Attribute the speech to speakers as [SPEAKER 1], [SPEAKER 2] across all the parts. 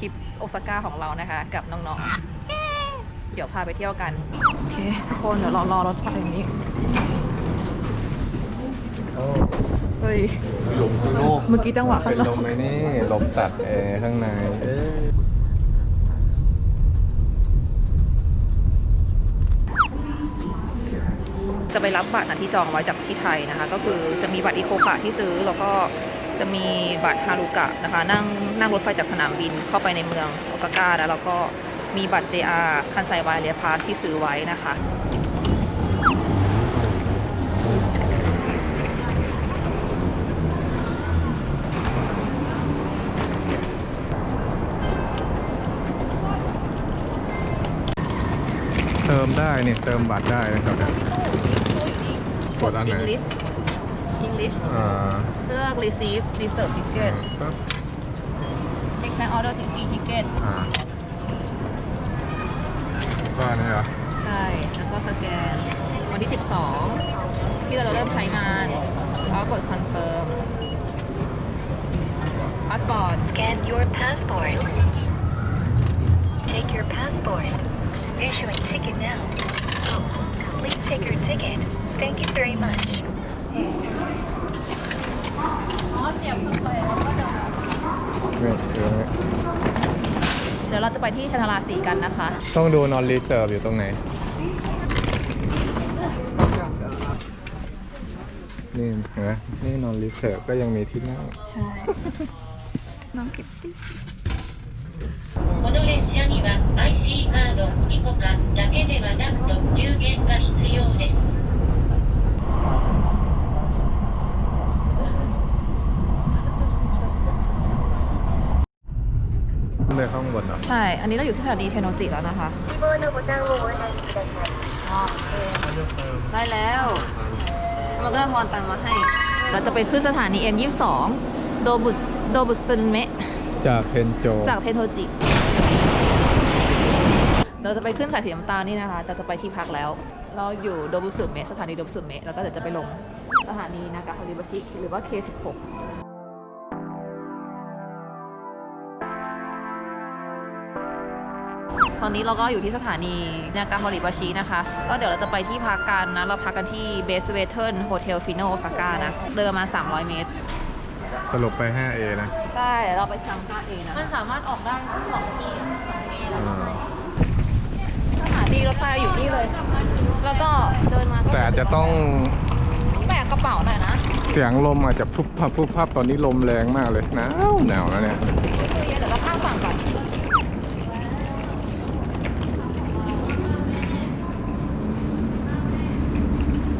[SPEAKER 1] ทริปโอซาก้าของเรานะคะ กับน้องๆเย้เดี๋ยวพาไปเที่ยวกัน โอเค ทุกคนเดี๋ยวรอรอรถไฟอย่างนี้
[SPEAKER 2] โอ้
[SPEAKER 1] เฮ้ย
[SPEAKER 2] ลมข้างนอก
[SPEAKER 1] เมื่อกี้จังหวะข้า
[SPEAKER 2] เป็
[SPEAKER 1] ง
[SPEAKER 2] น
[SPEAKER 1] น
[SPEAKER 2] ล
[SPEAKER 1] อก
[SPEAKER 2] มไหมนี่ลมตัดแอร์ข้างในเอ๊ะ
[SPEAKER 1] จะไปรับบัตรนะที่จองไว้จากที่ไทยนะคะ ก็คือจะมีบัตรอีโคคาที่ซื้อแล้วก็ จะมีบัตรฮารุกะนะคะ นั่งนั่งรถไฟจากสนามบินเข้าไปในเมืองโอซาก้าแล้วเราก็มีบัตร JR คันไซวายเรียพาสที่ซื้อไว้นะคะ
[SPEAKER 2] เติมได้เนี่ยเติมบัตรได้นะครับเนี่ยกดอันไหน
[SPEAKER 1] English English
[SPEAKER 2] อ่า
[SPEAKER 1] เลือก receive reserve ticket
[SPEAKER 2] ปั๊บ
[SPEAKER 1] exchange order e ticket
[SPEAKER 2] อ่าก็อันนี้เหรอ
[SPEAKER 1] ใช่ แล้วก็สแกน วันที่ 12 ที่เราจะเริ่มใช้งาน แล้วก็กด confirm passport
[SPEAKER 3] Scan your passport. Take your passport. Issuing ticket now. Please take your ticket. Thank you very much.
[SPEAKER 1] ยวเราจะไปที่ชนราศีกันนะคะ
[SPEAKER 2] ต้องดูนอนรีเซิร์ฟอยู่ตรงไหน นี่เห็นไหมนี่นอนรีเซิร์ฟก็ยังมีที่นั่ง
[SPEAKER 1] ใช่ น้องคิตตี้
[SPEAKER 4] この列車には IC カード2個かだけではなくと有限が必要です。
[SPEAKER 2] นเหรอ
[SPEAKER 1] ใช่ อันนี้เราอยู่ที่สถานีเทโนจิแล้วนะคะได้แล้ว มันก็ทอนตังมาให้ เราจะไปขึ้นสถานี M22 โดบุสโดบุสซึนเมะ
[SPEAKER 2] จากเทนโจ
[SPEAKER 1] จากเทโนจิ เราจะไปขึ้นสายสีน้ำตาลนี่นะคะจะไปที่พักแล้ว เราอยู่โดบุสซึเมะสถานีโดบุสซึเมะแล้วก็เดี๋ยวจะไปลงสถานีนากาฮาริบาชิ หรือว่า K16 ตอนนี้เราก็อยู่ที่สถานีนากาฮาริบาชินะคะ ก็เดี๋ยวเราจะไปที่พักกันนะ เราพักกันที่เบสเวเทิร์นโฮเทลฟิโนโอซาก้านะ เดินประมาณ 300 เมตร
[SPEAKER 2] สรุปไป 5A นะ
[SPEAKER 1] ใช่ เราไปทางท่าเอนะ มันสามารถออกได้ทั้งสองที่สองเอ
[SPEAKER 2] อ่า
[SPEAKER 1] สถานีรถไฟอยู่นี่เลย แล้วก็เดินมาก็
[SPEAKER 2] แต่อาจจะต้อง
[SPEAKER 1] ต้องแบกกระเป๋าหน่อยนะ
[SPEAKER 2] เสียงลมอาจจะพุบพับพุบพับตอนนี้ลมแรงมากเลยหนาวหนาวแล้วเนี่ย
[SPEAKER 1] คือเย็นเดี๋ยวเราข้ามฝั่งก่อน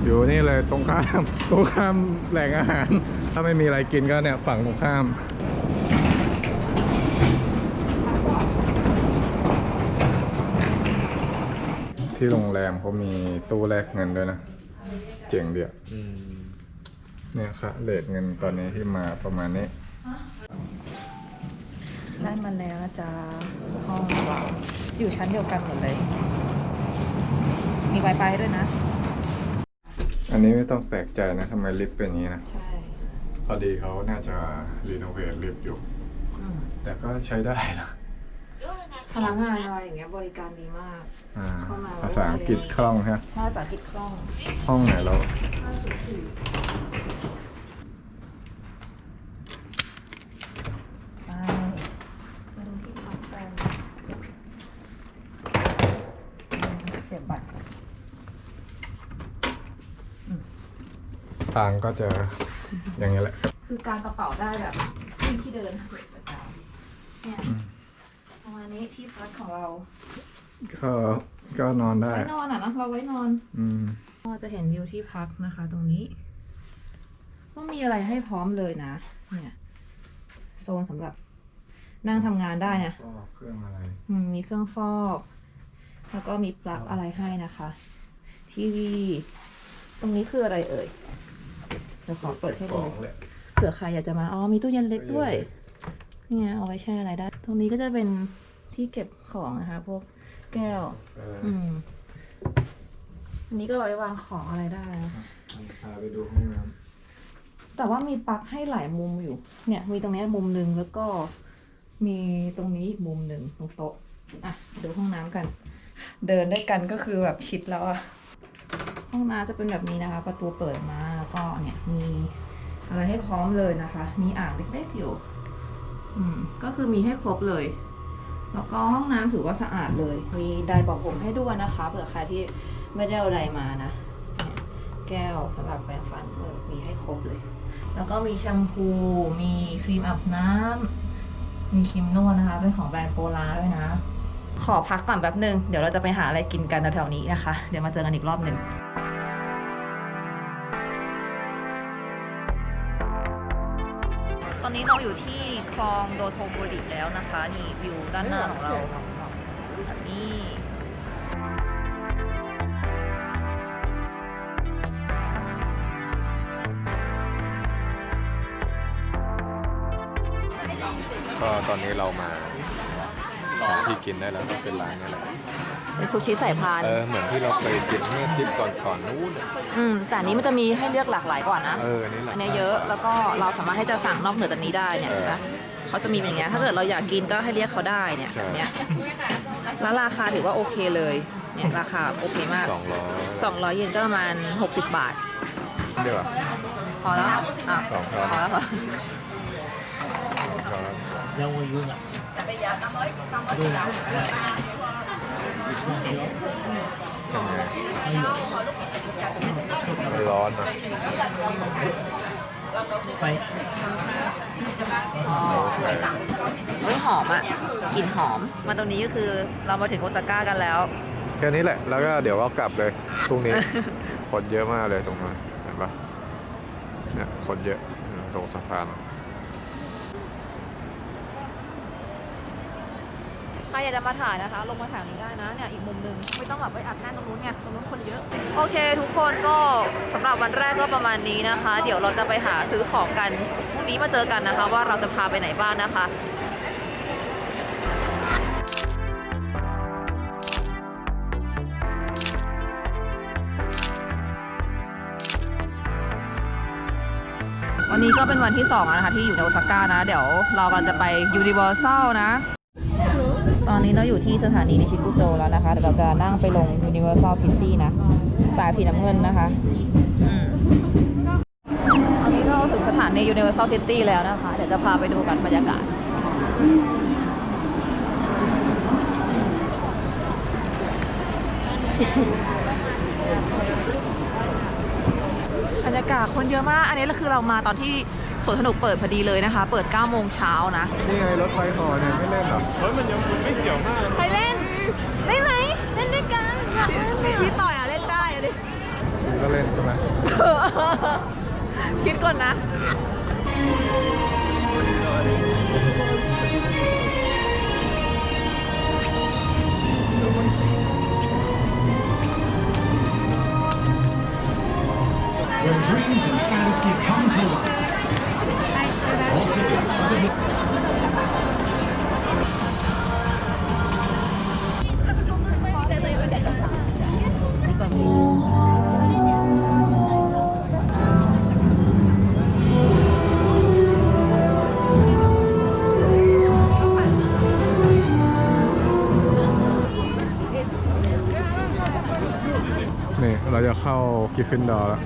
[SPEAKER 2] อยู่ นี่เลยตรงข้ามตรงข้ามแหล่งอาหาร ถ้าไม่มีอะไรกินก็เนี่ยฝั่งตรงข้ามที่โรงแรมเขามีตู้แลกเงินด้วยนะ เจ๋งเดียวเนี่ยค่ะเลทเงินตอนนี้ที่มาประมาณนี้
[SPEAKER 1] ได้มาแล้วนะจ๊ะห้องเราอยู่ชั้นเดียวกันหมดเลย มี Wi-Fi ด้วยนะ
[SPEAKER 2] อันนี้ไม่ต้องแปลกใจนะทำไมลิฟต์เป็นอย่างนี้นะ
[SPEAKER 1] ใช่
[SPEAKER 2] พอดีเขาน่าจะรีโนเวทลิฟต์อยู่แต่ก็ใช้ได้นะ
[SPEAKER 1] พนักงานอะไรอย่างเงี้ยบริการดีมาก
[SPEAKER 2] อ่า
[SPEAKER 1] เข้ามา
[SPEAKER 2] ภาษาอังกฤษคล่องฮะ
[SPEAKER 1] ใช่ภาษาอังกฤษคล่อง
[SPEAKER 2] ห้องไหนเรา
[SPEAKER 1] ไปมาดูที่พักกันเสียบบัตร
[SPEAKER 2] ทางก็จะอย่างนี้แหละ
[SPEAKER 1] คือการกระเป๋าได้แบบที่ที่เดินประจำเนี่ย
[SPEAKER 2] อืม
[SPEAKER 1] ประมาณนี้ที่พักของเรา
[SPEAKER 2] ก็ก็นอนได้
[SPEAKER 1] ไว้นอนอะนะเราไว้นอน
[SPEAKER 2] อืม
[SPEAKER 1] ก็จะเห็นวิวที่พักนะคะ ตรงนี้ ก็มีอะไรให้พร้อมเลยนะ เนี่ยโซนสำหรับนั่งทำงานได้นะ
[SPEAKER 2] ก็เครื่องอะไร
[SPEAKER 1] อืมมีเครื่องฟอก แล้วก็มีปลั๊กอะไรให้นะคะ ทีวี ตรงนี้คืออะไรเอ่ยเดี๋ยวขอเปิดให้
[SPEAKER 2] ข
[SPEAKER 1] ดู
[SPEAKER 2] องแหละ
[SPEAKER 1] เผื่อใครอยากจะมา อ๋อ มีตู้เย็นเล็กด้วย เนี่ยเอาไว้แช่อะไรได้ ตรงนี้ก็จะเป็นที่เก็บของนะคะ พวกแก้ว
[SPEAKER 2] เออ
[SPEAKER 1] อืมอันนี้ก็ไว้วางของอะไรได้นะ
[SPEAKER 2] พาไปดูห้องน้
[SPEAKER 1] แต่ว่ามีปลั๊กให้หลายมุมอยู่ เนี่ย มีตรงเนี้ยมุมหนึ่งแล้วก็มีตรงนี้อีกมุมหนึ่งตรงโต๊ะ อะ ดูห้องน้ำกัน เดินด้วยกันก็คือแบบชิดแล้วอะ ห้องน้ำจะเป็นแบบนี้นะคะ ประตูเปิดมาแล้วก็เนี่ยมีอะไรให้พร้อมเลยนะคะ มีอ่างเล็กๆอยู่ อืม ก็คือมีให้ครบเลย แล้วก็ห้องน้ำถือว่าสะอาดเลย มีไดร์ป่าผมให้ด้วยนะคะเผื่อใครที่ไม่ได้เอาไดร์มานะแก้วสำหรับแปรงฟันเออมีให้ครบเลย แล้วก็มีแชมพู มีครีมอาบน้ำมีครีมนวดนะคะ เป็นของแบรนด์โปลาด้วยนะ ขอพักก่อนแป๊บหนึ่งเดี๋ยวเราจะไปหาอะไรกินกันแถวๆนี้นะคะ เดี๋ยวมาเจอกันอีกรอบหนึ่งตอนนี้เราอยู่ที่คลองโดโทโบริแล้วนะคะ นี่วิวด้านหน้าของเราแบบนี้
[SPEAKER 2] ก็ตอนนี้เรามา ของที่กินได้แล้วก็เป็นร้านนี่แหละ
[SPEAKER 1] เป็นซูชิสายพาน
[SPEAKER 2] เออเหมือนที่เราเคยกินเมื่อทริปก่อนๆนู้นอื
[SPEAKER 1] ม แต่อันนี้มันจะมีให้เลือกหลากหลายกว่านะ
[SPEAKER 2] เออนี่แหละ
[SPEAKER 1] อันเนี้ยเยอะแล้วก็เราสามารถให้จะสั่งนอกเหนือจากนี้ได้เนี่ยนะเขาจะมีอย่างเงี้ยถ้าเกิดเราอยากกินก็ให้เรียกเขาได้เนี่ยแบบเนี้ยแล้วราคาถือว่าโอเคเลยเนี่ยราคาโอเคมาก
[SPEAKER 2] สองร้อย
[SPEAKER 1] 200 เยนก็ประมาณ 60 บาท
[SPEAKER 2] เดี๋ยวอะ
[SPEAKER 1] พอแล้วอะ
[SPEAKER 2] สองพอ
[SPEAKER 1] ช้อน แล้วเหรอ
[SPEAKER 2] สองช้อน
[SPEAKER 5] ยังวั
[SPEAKER 2] ยรุ่น
[SPEAKER 5] อะ
[SPEAKER 2] มันร้อนอะ
[SPEAKER 5] 快，
[SPEAKER 1] อ๋อ
[SPEAKER 2] โอเค
[SPEAKER 1] เฮ้ยหอมอะกลิ่นหอม มาตรงนี้ก็คือเรามาถึงโอซาก้ากันแล้ว
[SPEAKER 2] แค่นี้แหละ แล้วก็เดี๋ยวก็กลับเลยพรุ่งนี้ คนเยอะมากเลยตรงนั้นเห็นปะเนี่ยคนเยอะอืมตรงสะพาน
[SPEAKER 1] ใครอยากจะมาถ่ายนะคะ ลงมาถ่ายนี้ได้นะเนี่ยอีกมุมหนึ่งไม่ต้องแบบไปอัดหน้าตรงนู้นไงตรงนู้นคนเยอะ โอเค ทุกคนก็สำหรับวันแรกก็ประมาณนี้นะคะ เดี๋ยวเราจะไปหาซื้อของกันพรุ่งนี้มาเจอกันนะคะ ว่าเราจะพาไปไหนบ้างนะคะวันนี้ก็เป็นวันที่2นะคะที่อยู่ในโอซาก้านะ เดี๋ยวเรากำลังจะไปยูนิเวอร์แซลนะ ตอนนี้เราอยู่ที่สถานีนิชิกุโจแล้วนะคะ เดี๋ยวเราจะนั่งไปลง Universal City นะ สายสีน้ำเงินนะคะอืมตอนนี้เราถึงสถานี Universal City แล้วนะคะ เดี๋ยวจะพาไปดูกันบรรยากาศบรรยากาศคนเยอะมาก อันนี้คือเรามาตอนที่ สวนสนุกเปิดพอดีเลยนะคะ เปิด9โมงเช้านะ
[SPEAKER 2] นี่ไงรถไฟหอเนี่ยไม่เล่นเหรอ
[SPEAKER 1] ใครเล่น ได้ไหมเล่นด้วยกันพี่ต่อยอะเล่นได้อะดิ
[SPEAKER 2] คุณก็เล่นใช่ไหม
[SPEAKER 1] คิดก่อนนะ
[SPEAKER 6] Where dreams and fantasy come to life.
[SPEAKER 2] เราจะเข้ากิฟฟินดอร์แล้ว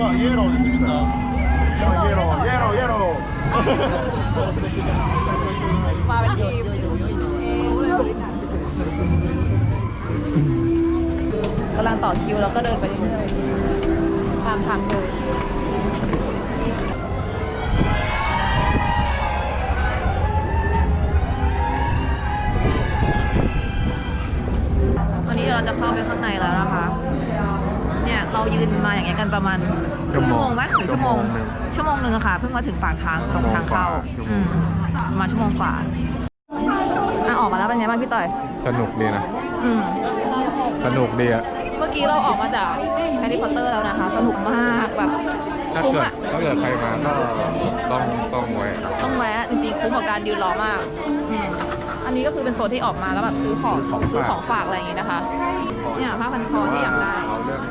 [SPEAKER 7] 가 예로 있습니
[SPEAKER 1] 다. 예로 예로 예 로. กำลังต่อคิวแล้วก็เดินไปเรื่อยๆตามทางเลยวันนี้เราจะเข้าไปข้างในแล้วนะคะ เนี่ยเรายืนมาอย่างเงี้ยกันประมาณครึ่งชั่วโมงไหมหรือชั่วโมง ชั่วโมงหนึ่งอะค่ะ เพิ่งมาถึงปากทางตรงทางเข้า
[SPEAKER 2] ชั่วโม
[SPEAKER 1] อื
[SPEAKER 2] ง
[SPEAKER 1] ม
[SPEAKER 2] กว่า
[SPEAKER 1] ประมาณชั่วโมงกว่าอะออกมาแล้วเป็นไงบ้างพี่ต่อย
[SPEAKER 2] สนุกดีนะ
[SPEAKER 1] อืม
[SPEAKER 2] สนุกดีอะ
[SPEAKER 1] เมื่อกี้เราออกมาจากแฮร์รี่พอตเตอร์แล้วนะคะ สนุกมากแบบ
[SPEAKER 2] ถ้า
[SPEAKER 1] คุ้ม
[SPEAKER 2] เกิด
[SPEAKER 1] อะ
[SPEAKER 2] ถ้าเกิดใครมาก็ต้องต้องไว้
[SPEAKER 1] ต้องแวะจริงๆคุ้มกับการยืนรอมาก อืม อันนี้ก็คือเป็นโซนที่ออกมาแล้วแบบซื้อของ
[SPEAKER 2] ซื้อของฝาก
[SPEAKER 1] ซื้อของฝากอะไรอย่างงี้นะคะเนี่ยผ้าพันคอที่อยากได้
[SPEAKER 2] เอาเรื่องเล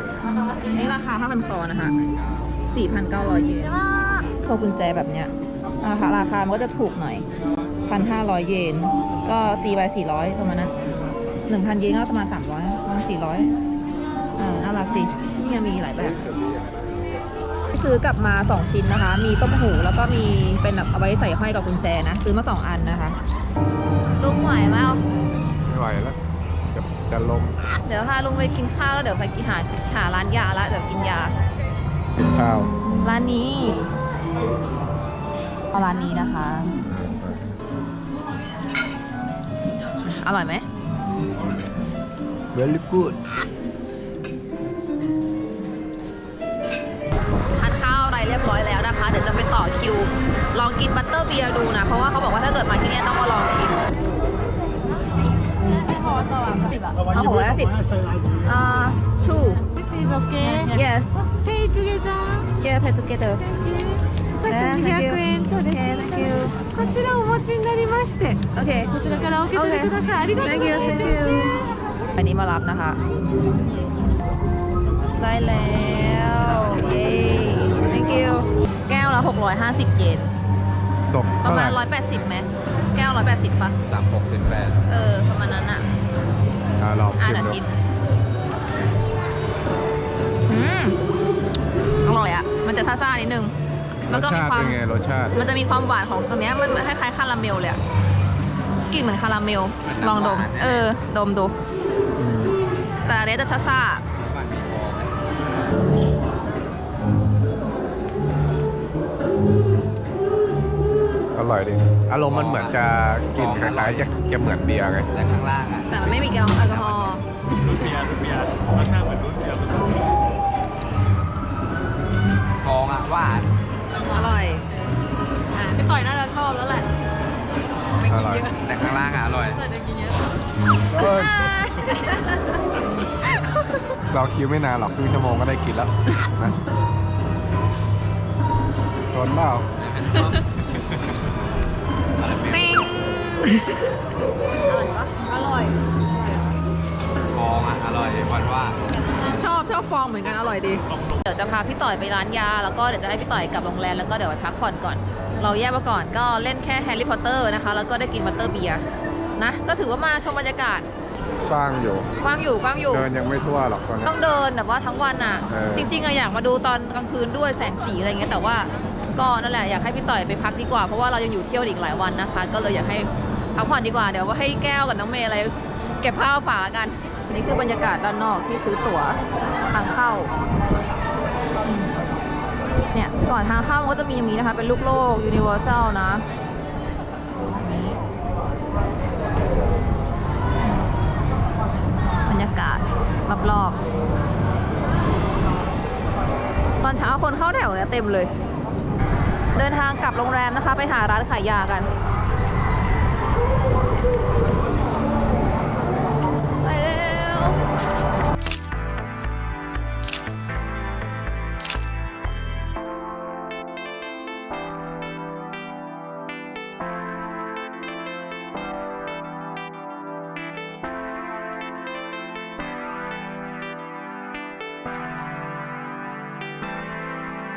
[SPEAKER 2] ย
[SPEAKER 1] นี่ราคาผ้าพันคอนะคะ4,900เยนพวงกุญแจแบบเนี้ยราคาราคามันก็จะถูกหน่อยพันห้าร้อยเยน ก็ตีไปสี่ร้อยประมาณนั้นหนึ่งพันเยนก็ประมาณสามร้อยประมาณสี่ร้อยอ่าน่ารักสินี่ยังมีหลายแบบซื้อกลับมาสองชิ้นนะคะ มีต้มหูแล้วก็มีเป็นแบบเอาไว้ใส่ห้อยกับกุญแจนะ ซื้อมาสองอันนะคะ ลุงไหวไหมเอา
[SPEAKER 2] ไม่ไหวแล้วจะจะล้ม
[SPEAKER 1] เดี๋ยวพาลุงไปกินข้าวแล้วเดี๋ยวไปกินหาหาร้านยาละเดี๋ยวกินยา
[SPEAKER 2] กินข้าว
[SPEAKER 1] ร้านนี้เอาร้านนี้นะคะ อร่อยไหม
[SPEAKER 2] เวลิกูด
[SPEAKER 1] ทานข้าวอะไรเรียบร้อยแล้วนะคะ เดี๋ยวจะไปต่อคิวลอง กินบัตเตอร์เบียร์ดูนะ เพราะว่าเขาบอกว่าถ้าเกิดมาที่เนี่ยต้องมาลองกินไม่พอต่อเอาหกร้อยห้าสิบอ่า two
[SPEAKER 8] This is okay.
[SPEAKER 1] yes
[SPEAKER 8] Pay together.
[SPEAKER 1] yeah pay together
[SPEAKER 8] これ
[SPEAKER 1] Yeah, thank you.
[SPEAKER 8] 200円とです
[SPEAKER 1] Okay, thank you.
[SPEAKER 8] こちらお持ちになりまして
[SPEAKER 1] okay
[SPEAKER 8] こちらからお受け取りください、ありがとうご
[SPEAKER 1] thank
[SPEAKER 8] ざ
[SPEAKER 1] you
[SPEAKER 8] います
[SPEAKER 1] thank you อันนี้มารับนะคะ ได้แล้ว เย้ thank you แก้วละ650 เยน
[SPEAKER 2] ตก
[SPEAKER 1] ป
[SPEAKER 2] เท่า
[SPEAKER 1] ระ
[SPEAKER 2] ไห
[SPEAKER 1] มา
[SPEAKER 2] ร่
[SPEAKER 1] ณ180ไหมแก้ว180ป่ะ
[SPEAKER 2] สามหกสิบแปด
[SPEAKER 1] เออประมาณนั้นอะ
[SPEAKER 2] อ่าลอง
[SPEAKER 1] อะ
[SPEAKER 2] ชิม
[SPEAKER 1] เดี๋ยว
[SPEAKER 2] ดู
[SPEAKER 1] ชิมอืมอร่อยอะ มันจะซ่าๆนิดนึง
[SPEAKER 2] ร
[SPEAKER 1] แล้ว
[SPEAKER 2] ส
[SPEAKER 1] ก็มี
[SPEAKER 2] ชาติ
[SPEAKER 1] ความ
[SPEAKER 2] เป็นไงรสชาติ
[SPEAKER 1] มันจะมีความหวานของตรงเนี้ยมันคล้ายๆคาราเมลเลยอะกลิ่นเหมือนคาราเมล ลองดม เออ ดมดู
[SPEAKER 2] อืม
[SPEAKER 1] แต่อันเนี้ยจะซ่า
[SPEAKER 2] อร่อยดิอารมณ์มันเหมือนจะกินคล้ายๆจะจะเหมือนเบียร์ไง
[SPEAKER 5] และข้างล่างอะ
[SPEAKER 1] ๆแต่มันไม่มีแอลกอฮอล์
[SPEAKER 7] รุ่นเบียร์รุ่นเบียร์รสชาติเหมือนรุ่นเบียร์
[SPEAKER 5] ฟองอะหวาน
[SPEAKER 1] อร่อย
[SPEAKER 8] อะพี่ต่อยน่าจะชอบแล้วแหละ
[SPEAKER 2] อร่อย
[SPEAKER 5] แต่ข้างล่างอะอร่อย
[SPEAKER 8] ต่อยจะกินเยอะ
[SPEAKER 2] เอ้ยรอคิวไม่นานหรอกครึ่งชั่วโมงก็ได้กินแล้วนะทนเปล่า
[SPEAKER 1] ปิ้ง อร่อย
[SPEAKER 5] ฟองอะอร่อยหวานว่า
[SPEAKER 1] ชอบชอบฟองเหมือนกันอร่อยดี เดี๋ยวจะพาพี่ต่อยไปร้านยา แล้วก็เดี๋ยวจะให้พี่ต่อยกลับโรงแรมแล้วก็เดี๋ยวไปพักผ่อนก่อน เราแยกมาก่อนก็เล่นแค่แฮร์รี่พอตเตอร์นะคะ แล้วก็ได้กินบัตเตอร์เบียร์นะ ก็ถือว่ามาชมบรรยากาศ
[SPEAKER 2] กว้างอยู่
[SPEAKER 1] กว้างอยู่กว้างอยู่
[SPEAKER 2] เดินยังไม่ทั่วหรอกตอนนี้
[SPEAKER 1] ต้องเดินแบบว่าทั้งวันอะ
[SPEAKER 2] เออ
[SPEAKER 1] จริงๆอะอยากมาดูตอนกลางคืนด้วยแสงสีอะไรเงี้ยแต่ว่าก็นั่นแหละอยากให้พี่ต่อยไปพักดีกว่าเพราะว่าเรายังอยู่เที่ยวอีกหลายวันนะคะ ก็เลยอยากให้ พักผ่อนดีกว่าเดี๋ยวว่าให้แก้วกับน้องเมย์อะไร เก็บผ้าฝากแล้วกัน นี่คือบรรยากาศด้านนอกที่ซื้อตั๋วทางเข้า เนี่ยก่อนทางเข้ามันก็จะมีอย่างนี้นะคะ เป็นลูกโลก Universal นะอันนี้บรรยากาศรอบๆตอนเช้าคนเข้าแถวเนี่ยเต็มเลย เดินทางกลับโรงแรมนะคะ ไปหาร้านขายยากัน